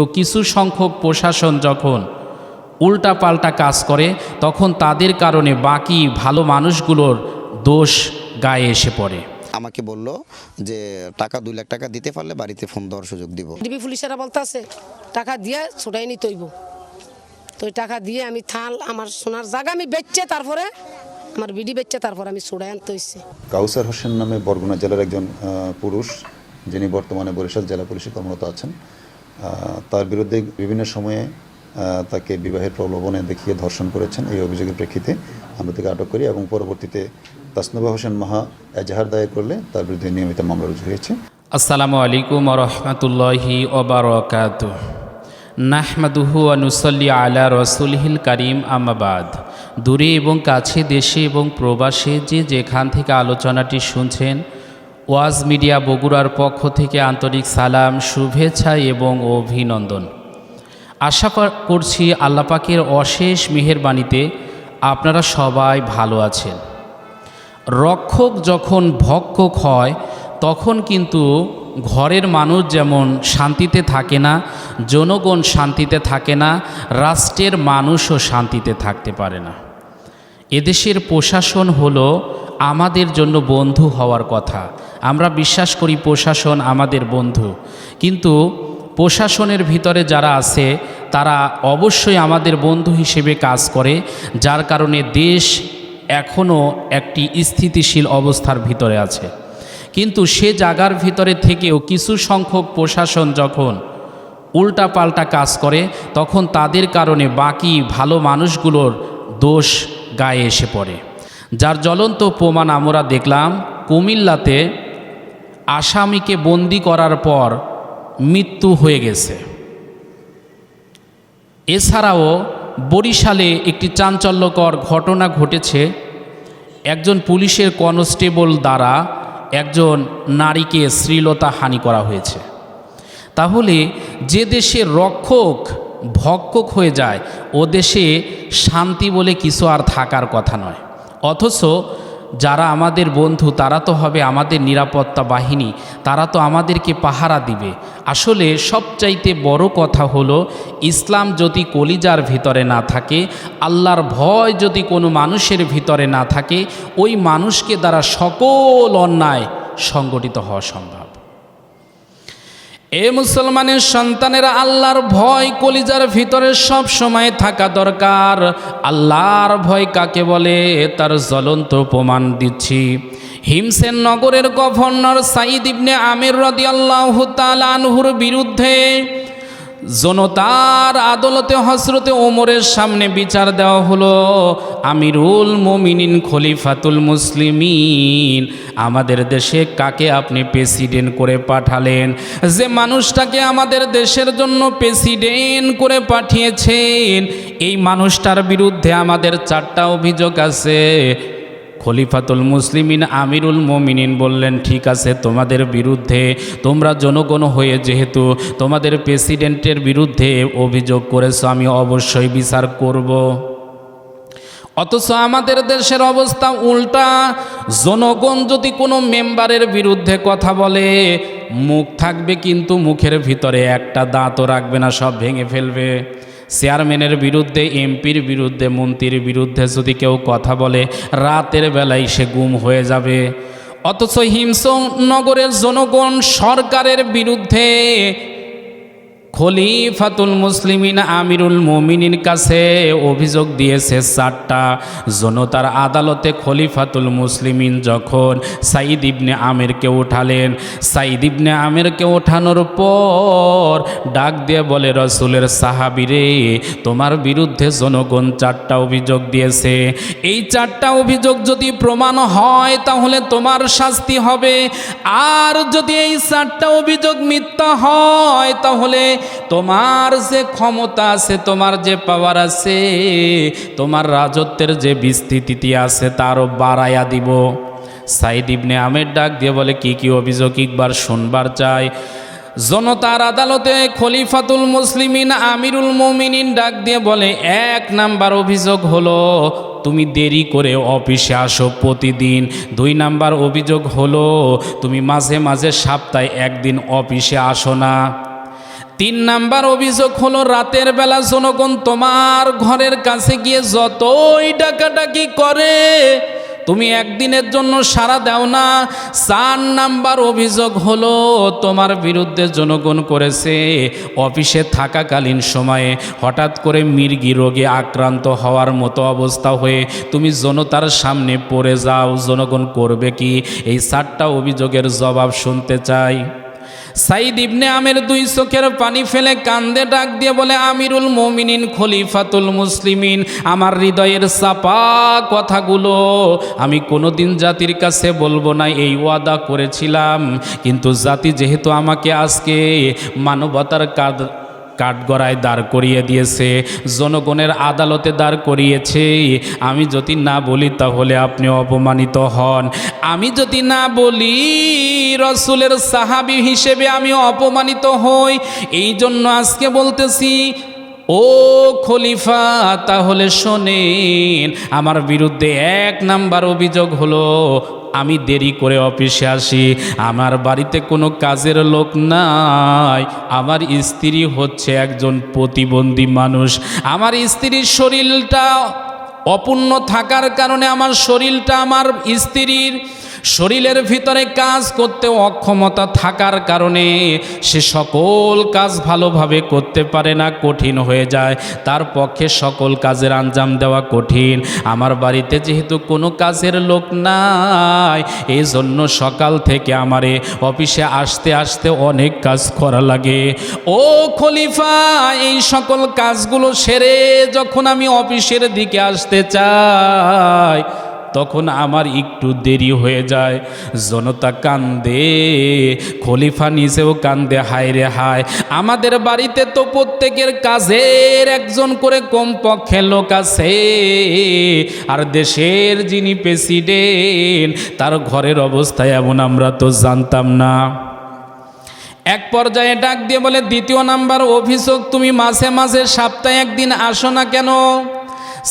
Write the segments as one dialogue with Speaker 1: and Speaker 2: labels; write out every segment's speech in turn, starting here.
Speaker 1: তো কিছু সংখ্যক প্রশাসন যখন উল্টাপাল্টা কাজ করে তখন তাদের কারণে বাকি ভালো মানুষগুলোর দোষ গায়ে এসে পড়ে।
Speaker 2: আমাকে বলল যে টাকা দুই লাখ টাকা দিতে পারলে বাড়িতে ফোন দেওয়ার সুযোগ দিব।
Speaker 3: ডিবি পুলিশেরা বলতে আছে টাকা দিয়ে ছুটাই নি তৈব তো টাকা দিয়ে আমি থাল আমার সোনার জায়গা আমি বেচছে তারপরে আমার বিডি বেচছে তারপরে আমি ছুটাই আনতে হয়েছে
Speaker 4: কাউসার হোসেন নামে বরগুনা জেলার একজন পুরুষ যিনি বর্তমানে বরিশাল জেলা পুলিশে কর্মরত আছেন। তার বিরুদ্ধে বিভিন্ন সময়ে তাকে বিবাহের প্রলোভনে দেখিয়ে ধর্ষণ করেছেন। এই অভিযোগের প্রেক্ষিতে আমরা তাকে আটক করি এবং পরবর্তীতে তাসনবা হোসেন মাহা এজাহার দায়ের করলে তার বিরুদ্ধে নিয়মিত মামলা রুজু হয়েছে।
Speaker 1: আসসালামু আলাইকুম রহমতুল্লাহি ওবরকাত নাহমাদুহু আনুসল্লি আলা রসুলহিল করিম আমাবাদ দূরে এবং কাছে, দেশে এবং প্রবাসে যে যেখান থেকে আলোচনাটি শুনছেন ওয়াজ মিডিয়া বগুড়ার পক্ষ থেকে আন্তরিক সালাম, শুভেচ্ছা এবং অভিনন্দন। আশা করছি আল্লাপাকের অশেষ মেহেরবাণীতে আপনারা সবাই ভালো আছেন। রক্ষক যখন ভক্ষক হয়, তখন কিন্তু ঘরের মানুষ যেমন শান্তিতে থাকে না, জনগণ শান্তিতে থাকে না, রাষ্ট্রের মানুষও শান্তিতে থাকতে পারে না। এদেশের প্রশাসন হলো আমাদের জন্য বন্ধু হওয়ার কথা। আমরা বিশ্বাস করি প্রশাসন আমাদের বন্ধু। কিন্তু প্রশাসনের ভিতরে যারা আছে, তারা অবশ্যই আমাদের বন্ধু হিসেবে কাজ করে, যার কারণে দেশ এখনও একটি স্থিতিশীল অবস্থার ভিতরে আছে। কিন্তু সে জায়গার ভিতরে থেকেও কিছু সংখ্যক প্রশাসন যখন উল্টাপাল্টা কাজ করে, তখন তাদের কারণে বাকি ভালো মানুষগুলোর দোষ গায়ে এসে পড়ে। যার জ্বলন্ত প্রমাণ আমরা দেখলাম কুমিল্লাতে আসামিকে বন্দি করার পর মৃত্যু হয়ে গেছে। এছাড়াও বরিশালে একটি চাঞ্চল্যকর ঘটনা ঘটেছে। একজন পুলিশের কনস্টেবল দ্বারা একজন নারীকে শ্লীলতা হানি করা হয়েছে। তাহলে যে দেশে রক্ষক, ভক্ষক হয়ে যায়, ও দেশে শান্তি বলে কিছু আর থাকার কথা নয়। অথচ যারা আমাদের বন্ধু, তারা তো হবে আমাদের নিরাপত্তা বাহিনী, তারা তো আমাদেরকে পাহারা দিবে। আসলে সবচাইতে বড় কথা হলো, ইসলাম যদি কলিজার ভিতরে না থাকে, আল্লাহর ভয় যদি কোনো মানুষের ভিতরে না থাকে, ওই মানুষকে দ্বারা সকল অন্যায় সংগঠিত হওয়া সম্ভব। এ মুসলমানের সন্তানেরা আল্লাহর ভয় কলিজার ভিতরে সব সময় থাকা দরকার। আল্লাহর ভয় কাকে বলে? তার জ্বলন্ত প্রমাণ দিচ্ছি। হিমসেন নগরের গভর্নর সাঈদ ইবনে আমির রদি আল্লাহ আনহুর বিরুদ্ধে জনতার আদালতে হসরতে ওমরের সামনে বিচার দেওয়া হলো, আমিরুল মোমিনিন খলিফাতুল মুসলিমিন, আমাদের দেশে কাকে আপনি প্রেসিডেন্ট করে পাঠালেন? যে মানুষটাকে আমাদের দেশের জন্য প্রেসিডেন্ট করে পাঠিয়েছেন, এই মানুষটার বিরুদ্ধে আমাদের চারটা অভিযোগ আছে। খলিফাতুল মুসলিমিন আমিরুল মোমিনিন বললেন, ঠিক আছে, তোমাদের বিরুদ্ধে তোমরা জনগণ হয়ে যেহেতু তোমাদের প্রেসিডেন্টের বিরুদ্ধে অভিযোগ করেছ, আমি অবশ্যই বিচার করব। অথচ আমাদের দেশের অবস্থা উল্টা। জনগণ যদি কোনো মেম্বারের বিরুদ্ধে কথা বলে, মুখ থাকবে কিন্তু মুখের ভিতরে একটা দাঁতও রাখবে না, সব ভেঙে ফেলবে। চেয়ারম্যানের বিরুদ্ধে, এমপির বিরুদ্ধে, মন্ত্রীর বিরুদ্ধে যদি কেউ কথা বলে, রাতের বেলায় সে গুম হয়ে যাবে। অথচ হিমসনগরের জনগণ সরকারের বিরুদ্ধে খলিফাতুল মুসলিমিন আমিরুল মোমিনিন কাছে অভিযোগ দিয়েছে চারটা। জনতার আদালতে খলিফাতুল মুসলিমিন যখন সাইদ ইবনে আমিরকে উঠালেন সাইদ ইবনে আমিরকে ওঠানোর পর ডাক দিয়ে বলে, রসুলের সাহাবিরে তোমার বিরুদ্ধে জনগণ চারটা অভিযোগ দিয়েছে। এই চারটা অভিযোগ যদি প্রমাণ হয়, তাহলে তোমার শাস্তি হবে। আর যদি এই চারটা অভিযোগ মিথ্যা হয়, তাহলে তোমার যে ক্ষমতা আছে, তোমার যে পাওয়ার আছে, তোমার রাজত্বের যে বিস্তৃতি আছে, তারও বাড়াইয়া দিব। সাইদ ইবনে আমের ডাক দিয়ে বলে, কি কি অভিযোগ একবার শুনবার চাই? জনতার আদালতে খলিফাতুল মুসলিমিন, আমিরুল মোমিনিন ডাক দিয়ে বলে, এক নাম্বার অভিযোগ হলো, তুমি দেরি করে অফিসে আসো প্রতিদিন। দুই নাম্বার অভিযোগ হলো, তুমি মাঝে মাঝে সপ্তাহে একদিন অফিসে আসো না। তিন নাম্বার অভিযোগ হলো, রাতের বেলা জনগণ তোমার ঘরের কাছে গিয়ে যতই ডাকাডাকি করে, তুমি একদিনের জন্য সাড়া দাও না। চার নাম্বার অভিযোগ হলো, তোমার বিরুদ্ধে জনগণ করেছে অফিসে থাকাকালীন সময়ে, হঠাৎ করে মির্গি রোগে আক্রান্ত হওয়ার মতো অবস্থা হয়ে তুমি জনতার সামনে পড়ে যাও। জনগণ করবে কি? এই চারটা অভিযোগের জবাব শুনতে চাই। সাইদ ইবনে আমের দুই চোখের পানি ফেলে কান্দে ডাক দিয়ে বলে, আমিরুল মমিনিন, খলিফাতুল মুসলিমিন, আমার হৃদয়ের চাপা কথাগুলো আমি কোনোদিন জাতির কাছে বলব না, এই ওয়াদা করেছিলাম। কিন্তু জাতি যেহেতু আমাকে আজকে মানবতার কাজ কাঠগড়ায় দাঁড় করিয়ে দিয়েছে, জনগণের আদালতে দাঁড় করিয়েছে। আমি যদি না বলি, তাহলে আপনি অপমানিত হন। আমি যদি না বলি, রসুলের সাহাবি হিসেবে আমি অপমানিত হই। এই জন্য আজকে বলতেছি, ও খলিফা, তাহলে শোনেন, আমার বিরুদ্ধে এক নাম্বার অভিযোগ হলো আমি দেরি করে অফিসে আসি। আমার বাড়িতে কোনো কাজের লোক নাই। আমার স্ত্রী হচ্ছে একজন প্রতিবন্ধী মানুষ। আমার স্ত্রীর শরীরটা অপূর্ণ থাকার কারণে আমার শরীরটা আমার স্ত্রীর শরীরের ভিতরে কাজ করতে অক্ষমতা থাকার কারণে সে সকল কাজ ভালোভাবে করতে পারে না, কঠিন হয়ে যায়। তার পক্ষে সকল কাজের আঞ্জাম দেওয়া কঠিন। আমার বাড়িতে যেহেতু কোনো কাজের লোক নাই এই জন্য সকাল থেকে আমারে অফিসে আসতে আসতে অনেক কাজ করা লাগে। ও খলিফা, এই সকল কাজগুলো সেরে যখন আমি অফিসের দিকে আসতে চাই তখন আমার একটু দেরি হয়ে যায়। জনতা কান্দে, খলিফা নিজেও কান্দে, হায় রে হায়। আমাদের বাড়িতে তো প্রত্যেকের কাজের একজন করে কমপক্ষে লোক আছে। আর দেশের যিনি প্রেসিডেন্ট, তার ঘরের অবস্থা এমন আমরা তো জানতাম না। এক পর্যায়ে ডাক দিয়ে বলে, দ্বিতীয় নাম্বার অভিযোগ তুমি মাঝে মাঝে সপ্তাহে একদিন আসো না কেন?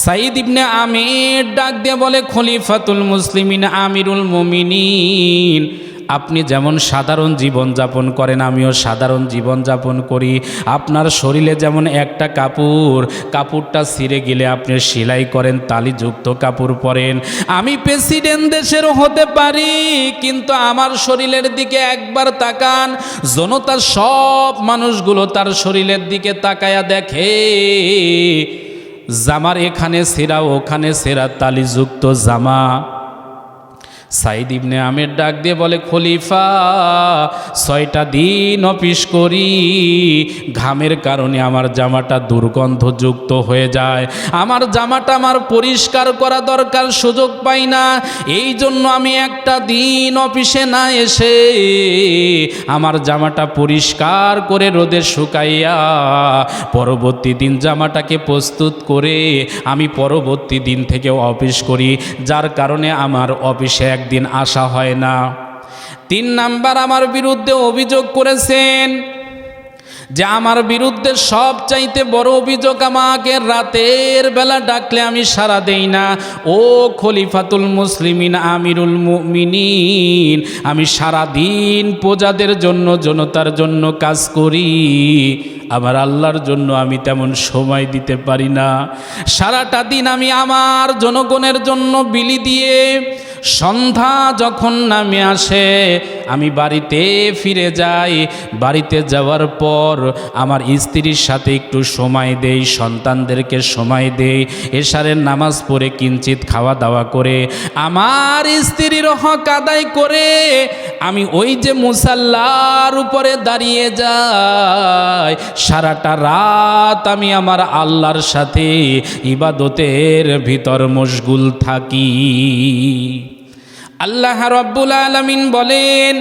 Speaker 1: সাইদ ইবনে আমির ডাক দিয়ে বলে, খলিফাতুল মুসলিমিন আমিরুল মুমিনিন, আপনি যেমন সাধারণ জীবন যাপন করেন, আমিও সাধারণ জীবন যাপন করি। আপনার শরীরে যেমন একটা কাপড়, কাপড়টা ছিঁড়ে গেলে আপনি সেলাই করেন, তালিযুক্ত কাপড় পরেন। আমি প্রেসিডেন্ট দেশের হতে পারি, কিন্তু আমার শরীরের দিকে একবার তাকান, জনতার সব মানুষগুলো তার শরীরের দিকে তাকায়া দেখে জামার এখানে সেরা ওখানে সেরা তালিযুক্ত জামা। সাইদ ইবনে আমের ডাক দিয়ে বলে, খলিফা, ছয়টা দিন অফিস করি। ঘামের কারণে আমার জামাটা দুর্গন্ধযুক্ত হয়ে যায়। আমার জামাটা আমার পরিষ্কার করা দরকার, সুযোগ পাই না। এই জন্য আমি একটা দিন অফিসে না এসে আমার জামাটা পরিষ্কার করে রোদে শুকাইয়া পরবর্তী দিন জামাটাকে প্রস্তুত করে আমি পরবর্তী দিন থেকে অফিস করি। যার কারণে আমার অফিসে একদিন আসা হয় না। তিন নাম্বার, আমার বিরুদ্ধে অভিযোগ করেছেন যে আমার বিরুদ্ধে সব চাইতে বড় অভিযোগ আমাকে রাতের বেলা ডাকলে আমি সারা দেই না। ও খলিফাতুল মুসলিমিন, আমিরুল মুমিনিন, আমি সারা দিন প্রজাদের জন্য, জনতার জন্য কাজ করি। আমার আল্লাহর জন্য আমি তেমন সময় দিতে পারি না। সারাটা দিন আমি আমার জনগণের জন্য বিলি দিয়ে সন্ধ্যা যখন নামে আসে, আমি বাড়িতে ফিরে যাই। বাড়িতে যাওয়ার পর আমার স্ত্রীর সাথে একটু সময় দেই, সন্তানদেরকে সময় দেই। এশারের নামাজ পড়ে কিঞ্চিত খাওয়া দাওয়া করে, আমার স্ত্রীর হক আদায় করে আমি ওই যে মুসাল্লার উপরে দাঁড়িয়ে যাই। সারাটা রাত আমি আমার আল্লাহর সাথে ইবাদতের ভিতর মশগুল থাকি। আল্লাহ রব্বুল আলমিন বলেন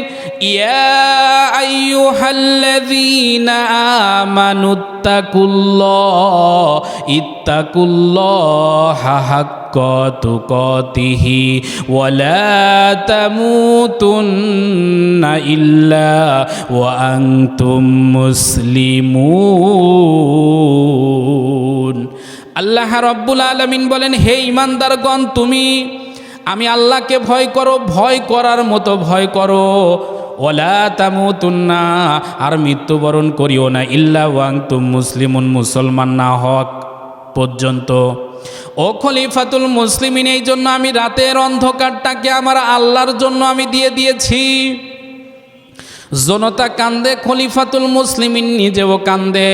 Speaker 1: তুকাতিহি ওয়ালা তামুতুন্না ইল্লা ওয়া আনতুম আল্লাহ রব্বুল আলমিন বলেন, হে ইমানদারগণ তুমি আমি আল্লাহকে ভয় করো, ভয় করার মতো ভয় করো। ওলা তামুতুন্না, আর মৃত্যুবরণ করিও না, ইল্লা ওয়াং তুম মুসলিমুন, মুসলমান না হক পর্যন্ত। ও খলিফাতুল মুসলিমিন, এই জন্য আমি রাতের অন্ধকারটাকে আমার আল্লাহর জন্য আমি দিয়ে দিয়েছি। জনতা কান্দে, খলিফাতুল মুসলিমিন নিজেও কান্দে।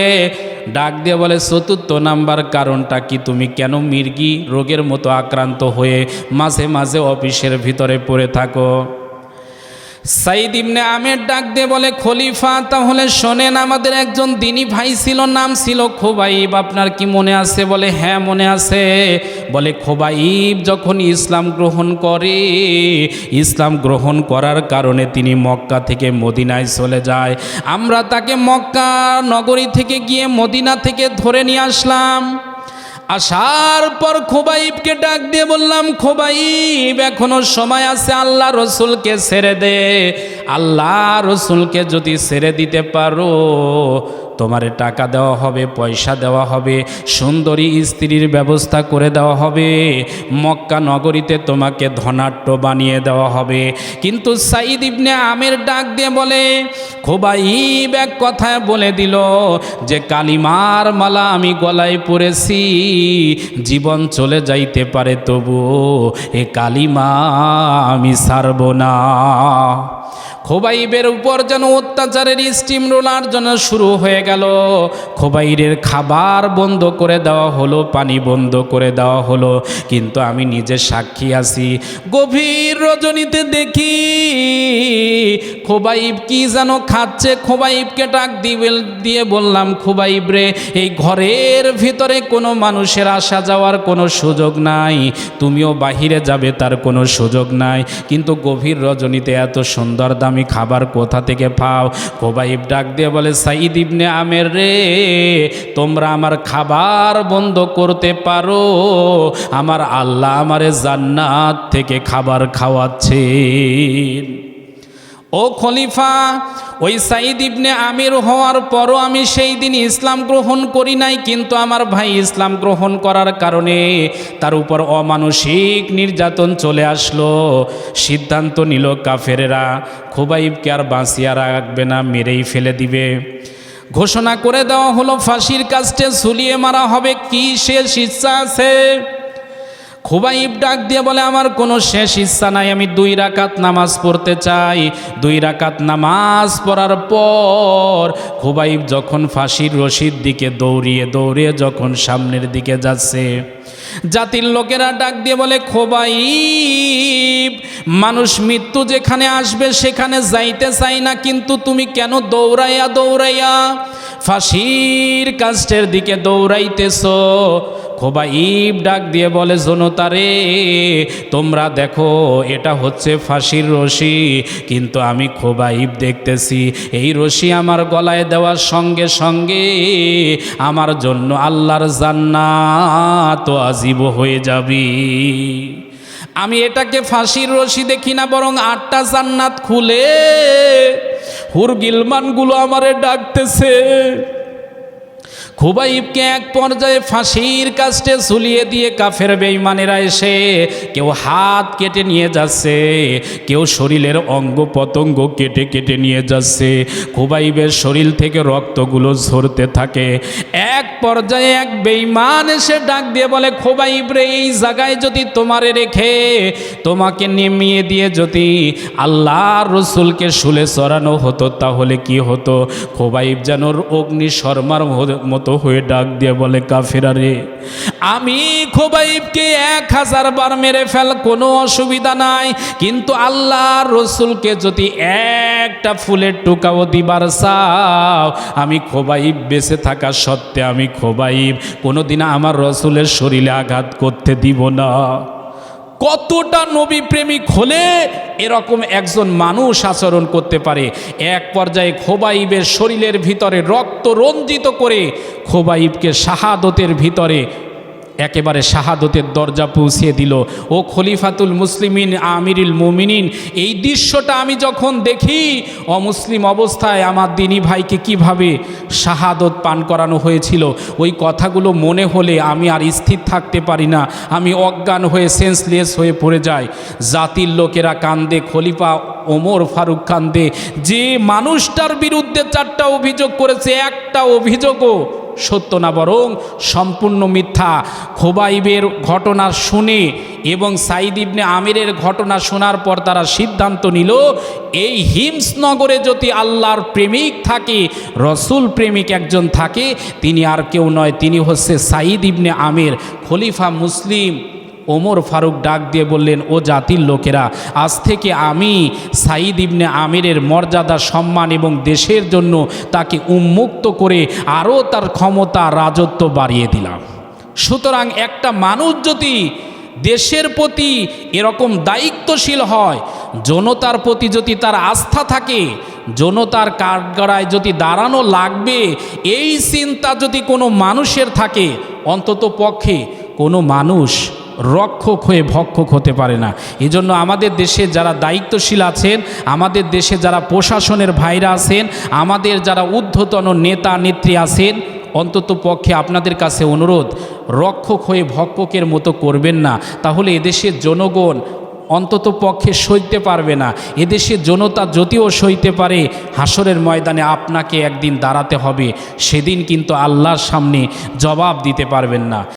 Speaker 1: ডাক দিয়ে বলে, চতুর্থ নাম্বার কারণটা কি? তুমি কেন মির্গি রোগের মতো আক্রান্ত হয়ে মাঝে মাঝে অফিসের ভিতরে পড়ে থাকো? সাইদ ইবনে আমের ডাক দিয়ে বলে, খলিফা, তাহলে শোনেন, আমাদের একজন দিনী ভাই ছিল, নাম ছিল খোবাইব। আপনার কি মনে আছে? বলে হ্যাঁ মনে আছে। বলে, খোবাইব যখন ইসলাম গ্রহণ করে, ইসলাম গ্রহণ করার কারণে তিনি মক্কা থেকে মদিনায় চলে যায়। আমরা তাকে মক্কা নগরী থেকে গিয়ে মদিনা থেকে ধরে নিয়ে আসলাম। আসার পর খোবাইবকে ডাক দিয়ে বললাম খোবাইব এখনও সময় আছে আল্লাহ রসুলকে ছেড়ে দে। আল্লাহ রসুলকে যদি ছেড়ে দিতে পারো, তোমারে টাকা দেওয়া হবে, পয়সা দেওয়া হবে, সুন্দরী স্ত্রীর ব্যবস্থা করে দেওয়া হবে, মক্কা নগরীতে তোমাকে ধনাট্য বানিয়ে দেওয়া হবে। কিন্তু সাইদ ইবনে আমের ডাক দিয়ে বলে, খোবাইব এক কথায় বলে দিল যে, কালিমার মালা আমি গলায় পরেছি, জীবন চলে যাইতে পারে তবু এ কালিমা আমি ছাড়ব না। খোবাইবের উপর যেন অত্যাচারের স্টিম রোলার জন্য শুরু হয়ে গেল। খোবাইরের খাবার বন্ধ করে দেওয়া হলো, পানি বন্ধ করে দেওয়া হলো। কিন্তু আমি নিজে সাক্ষী আছি, গভীর রজনীতে দেখি খোবাইব কি যেন খাচ্ছে, খোবাইবকে ডাক দিবে, দিয়ে বললাম, খোবাইব রে, এই ঘরের ভিতরে কোনো মানুষের আসা যাওয়ার কোনো সুযোগ নাই। তুমিও বাহিরে যাবে, তার কোনো সুযোগ নাই। কিন্তু গভীর রজনীতে এত সুন্দর দামি খাবার কোথা থেকে পাও? খোবাইব ডাক দিয়ে বলে সাইদ ইবনে আমের রে, তোমরা আমার খাবার বন্ধ করতে পারো। আমার আল্লাহ আমারে জান্নাত থেকে খাবার খাওয়াচ্ছেন। ও খলিফা, ওই সাইদ ইবনে আমির হওয়ার পরও আমি সেই দিন ইসলাম গ্রহণ করি নাই, কিন্তু আমার ভাই ইসলাম গ্রহণ করার কারণে তার উপর অমানসিক নির্যাতন চলে আসলো। সিদ্ধান্ত নিল কাফেরেরা, খুবাইবকে আর বাঁচিয়ে রাখবে না, মেরেই ফেলে দিবে। ঘোষণা করে দেওয়া হলো, ফাঁসির কাস্টে ঝুলিয়ে মারা হবে, কি শেষ ইচ্ছা আছে? খুবাইব ডাক দিয়ে বলে, আমার কোনো শেষ ইচ্ছা নাই, আমি দুই রাকাত নামাজ পড়তে চাই। দুই রাকাত নামাজ পড়ার পর খুবাইব যখন ফাঁসির রশির দিকে দৌড়িয়ে দৌড়িয়ে যখন সামনের দিকে যাচ্ছে, জাতির লোকেরা ডাক দিয়ে বলে, খোবাইব, মানুষ মৃত্যু যেখানে আসবে সেখানে যাইতে চাই না, কিন্তু তুমি কেন দৌড়াইয়া দৌড়াইয়া ফাঁসির কাস্টের দিকে দৌড়াইতেছো? খোবাইব ডাক দিয়ে বলে জনতারে তোমরা দেখো, এটা হচ্ছে ফাঁসির রশি, কিন্তু আমি খোবাইব দেখতেছি। এই রশি আমার গলায় দেওয়ার সঙ্গে সঙ্গে আমার জন্য আল্লাহর জান্নাত আজীব হয়ে যাবি। আমি এটাকে ফাঁসির রশি দেখি না, বরং আটটা জান্নাত খুলে হুর গিলমানগুলো আমারে ডাকতেছে। খুবাইবকে এক পর্যায়ে ফাঁসির কাস্টে ঝুলিয়ে দিয়ে কাফের বেইমানেরা এসে কেউ হাত কেটে নিয়ে যাচ্ছে, কেউ শরীরের অঙ্গ পতঙ্গ কেটে কেটে নিয়ে যাচ্ছে। খুবাইবের শরীর থেকে রক্তগুলো ঝরতে থাকে। এক পর্যায়ে এক বেইমান এসে ডাক দিয়ে বলে, খোবাইব রে, এই জায়গায় যদি তোমারে রেখে, তোমাকে নেমিয়ে দিয়ে যদি আল্লাহর রসুলকে শুলে চড়ানো হতো, তাহলে কি হতো? খোবাইব যেন অগ্নি শর্মার মতো হয়ে ডাক দিয়ে বলে, কাফেরা রে, আমি খোবাইবকে এক হাজার বার মেরে ফেল, কোনো অসুবিধা নাই। কিন্তু আল্লাহর রসুলকে যদি একটা ফুলের টুকাও দিবার চাও, আমি খোবাইব বেঁচে থাকা সত্ত্বে আমি খোবাইব। কোনোদিন আমার রসুলের শরীরে আঘাত করতে দিব না। কতটা নবী প্রেমিক হলে এরকম একজন মানুষ আচরণ করতে পারে? এক পর্যায়ে খোবাইবের শরীরের ভিতরে রক্ত রঞ্জিত করে খোবাইবকে শাহাদতের ভিতরে একেবারে শাহাদতের দরজা পৌঁছিয়ে দিল। ও খলিফাতুল মুসলিমিন, আমিরুল মুমিনিন, এই দৃশ্যটা আমি যখন দেখি, অমুসলিম অবস্থায় আমার দিনী ভাইকে কীভাবে শাহাদত পান করানো হয়েছিল, ওই কথাগুলো মনে হলে আমি আর স্থির থাকতে পারি না। আমি অজ্ঞান হয়ে সেন্সলেস হয়ে পড়ে যাই। জাতির লোকেরা কান্দে, খলিফা ওমর ফারুক কান্দে। যে মানুষটার বিরুদ্ধে চারটা অভিযোগ করেছে, একটা অভিযোগও সত্য না বরং সম্পূর্ণ মিথ্যা। খোবাইবের ঘটনা শুনে এবং সাইদ ইবনে আমিরের ঘটনা শোনার পর তারা সিদ্ধান্ত নিল, এই হিমসনগরে যদি আল্লাহর প্রেমিক থাকে, রসুল প্রেমিক একজন থাকে, তিনি আর কেউ নয়, তিনি হচ্ছে সাইদ ইবনে আমির, খলিফা মুসলিম। ওমর ফারুক ডাক দিয়ে বললেন, ও জাতির লোকেরা, আজ থেকে আমি সাইদ ইবনে আমিরের মর্যাদা, সম্মান এবং দেশের জন্য তাকে উন্মুক্ত করে আরও তার ক্ষমতা, রাজত্ব বাড়িয়ে দিলাম। সুতরাং একটা মানুষ যদি দেশের প্রতি এরকম দায়িত্বশীল হয়, জনতার প্রতি যদি তার আস্থা থাকে, জনতার কাঠগড়ায় যদি দাঁড়ানো লাগবে, এই চিন্তা যদি কোনো মানুষের থাকে, অন্তত পক্ষে কোনো মানুষ রক্ষক হয়ে ভক্ষক হতে পারে না। এজন্য আমাদের দেশে যারা দায়িত্বশীল আছেন, আমাদের দেশে যারা প্রশাসনের ভাইরা আছেন, আমাদের যারা ঊর্ধ্বতন নেতা, নেত্রী আছেন, অন্তত পক্ষে আপনাদের কাছে অনুরোধ, রক্ষক হয়ে ভক্ষকের মতো করবেন না। তাহলে এদেশের জনগণ অন্তত পক্ষে সইতে পারবে না। এদেশের জনতা যদিও সইতে পারে হাসরের ময়দানে আপনাকে একদিন দাঁড়াতে হবে। সেদিন কিন্তু আল্লাহর সামনে জবাব দিতে পারবেন না।